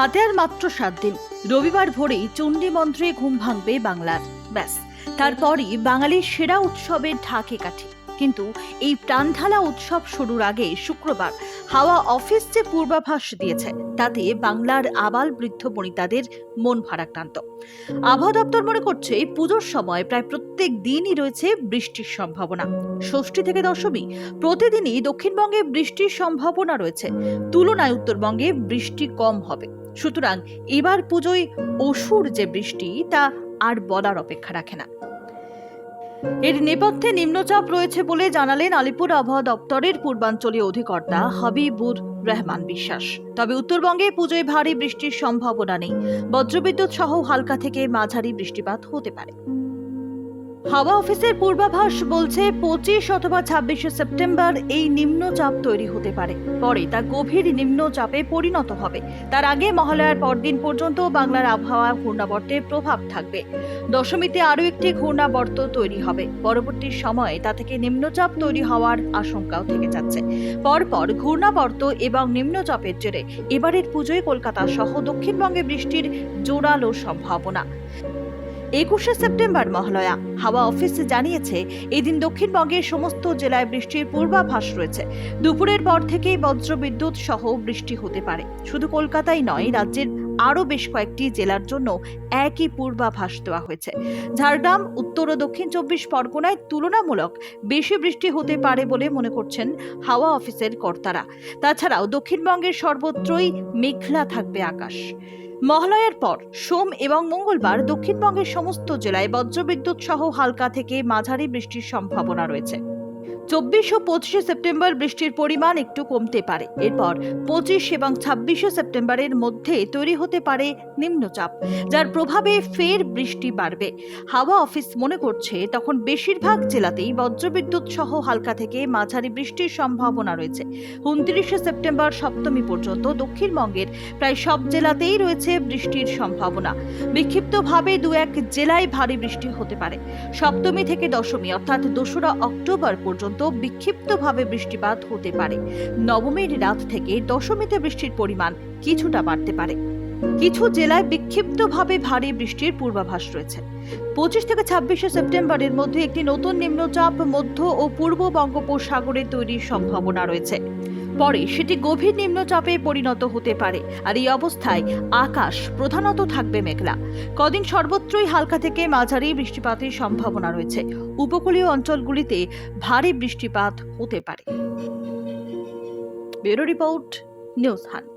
হাতে আর মাত্র সাত দিন। রবিবার ভোরেই চণ্ডী মন্ত্রে ঘুম ভাঙবে বাংলার। ব্যাস, তারপরই বাঙালির সেরা উৎসবের ঢাকে কাঠি। কিন্তু এই প্রাণঢালা উৎসব শুরুর আগে শুক্রবার হাওয়া অফিস যে পূর্বাভাস দিয়েছে, তাতে বাংলার আবাল বৃদ্ধ বনিতাদের মন ভারাক্রান্ত। আবহাওয়া দপ্তর মনে করছে পুজোর সময় প্রায় প্রত্যেক দিনই রয়েছে বৃষ্টির সম্ভাবনা। ষষ্ঠী থেকে দশমী প্রতিদিনই দক্ষিণবঙ্গে বৃষ্টির সম্ভাবনা রয়েছে। তুলনায় উত্তরবঙ্গে বৃষ্টি কম হবে। সুতরাং এবার পুজোয় অসুর যে বৃষ্টি, তা আর বলার অপেক্ষা রাখে না। এর নেপথ্যে নিম্নচাপ রয়েছে বলে জানালেন আলিপুর আবহাওয়া দপ্তরের পূর্বাঞ্চলীয় অধিকর্তা হাবিবুর রহমান বিশ্বাস। তবে উত্তরবঙ্গে পুজোয় ভারী বৃষ্টির সম্ভাবনা নেই। বজ্রবিদ্যুৎ সহ হালকা থেকে মাঝারি বৃষ্টিপাত হতে পারে। হাওয়া অফিসের পূর্বাভাস বলছে পঁচিশ অথবা ছাব্বিশে সেপ্টেম্বর এই নিম্নচাপ তৈরি হতে পারে। পরে তা গভীর নিম্নচাপে পরিণত হবে। তার আগে মহালয়ার পরদিন পর্যন্ত বাংলার আবহাওয়া ঘূর্ণাবর্তের প্রভাব থাকবে। দশমীতে আরও একটি ঘূর্ণাবর্ত তৈরি হবে। পরবর্তী সময়ে তা থেকে নিম্নচাপ তৈরি হওয়ার আশঙ্কাও থেকে যাচ্ছে। পরপর ঘূর্ণাবর্ত এবং নিম্নচাপের জেরে এবারের পুজোয় কলকাতা সহ দক্ষিণবঙ্গে বৃষ্টির জোরালো সম্ভাবনা। একুশে সেপ্টেম্বর মহালয়া। হাওয়া অফিস জানিয়েছে, এদিন দক্ষিণবঙ্গের সমস্ত জেলায় বৃষ্টির পূর্বাভাস রয়েছে। দুপুরের পর থেকেই বজ্রবিদ্যুৎ সহ বৃষ্টি হতে পারে। শুধু কলকাতাই নয়, রাজ্যের আরও বেশ কয়েকটি জেলার জন্য একই পূর্বাভাস দেওয়া হয়েছে। ঝাড়গ্রাম, উত্তর ও দক্ষিণ চব্বিশ পরগনায় তুলনামূলক বেশি বৃষ্টি হতে পারে বলে মনে করছেন হাওয়া অফিসের কর্তারা। তাছাড়াও দক্ষিণবঙ্গের সর্বত্রই মেঘলা থাকবে আকাশ। মহালয়ার পর সোম এবং মঙ্গলবার দক্ষিণবঙ্গের সমস্ত জেলায় বজ্রবিদ্যুৎ সহ হালকা থেকে মাঝারি বৃষ্টির সম্ভাবনা রয়েছে। চব্বিশ ও পঁচিশে সেপ্টেম্বর বৃষ্টির পরিমাণ একটু কমতে পারে। এরপর পঁচিশ এবং ছাব্বিশে সেপ্টেম্বরের মধ্যে তৈরি হতে পারে নিম্নচাপ, যার প্রভাবে ফের বৃষ্টি বাড়বে। হাওয়া অফিস মনে করছে, তখন বেশিরভাগ জেলাতেই বজ্রবিদ্যুৎ সহ হালকা থেকে মাঝারি বৃষ্টির সম্ভাবনা রয়েছে। উনত্রিশে সেপ্টেম্বর সপ্তমী পর্যন্ত দক্ষিণবঙ্গের প্রায় সব জেলাতেই রয়েছে বৃষ্টির সম্ভাবনা। বিক্ষিপ্তভাবে দু এক জেলায় ভারী বৃষ্টি হতে পারে। সপ্তমী থেকে দশমী, অর্থাৎ দোসরা অক্টোবর পর্যন্ত বিক্ষিপ্তভাবে বৃষ্টিপাত হতে পারে। নবমীর রাত থেকে দশমীতে বৃষ্টির পরিমাণ কিছুটা বাড়তে পারে। কিছু জেলায় বিক্ষিপ্তভাবে ভারী বৃষ্টির পূর্বাভাস রয়েছে। পঁচিশ থেকে ছাব্বিশে সেপ্টেম্বরের মধ্যে একটি নতুন নিম্নচাপ মধ্য ও পূর্ব বঙ্গোপসাগরে তৈরির সম্ভাবনা রয়েছে। পরে সেটি গভীর নিম্নচাপে পরিণত হতে পারে। আর এই অবস্থায় আকাশ প্রধানত থাকবে মেঘলা। কদিন সর্বত্রই হালকা থেকে মাঝারি বৃষ্টিপাতের সম্ভাবনা রয়েছে। উপকূলীয় অঞ্চলগুলিতে ভারী বৃষ্টিপাত হতে পারে। Bureau report, news hunt.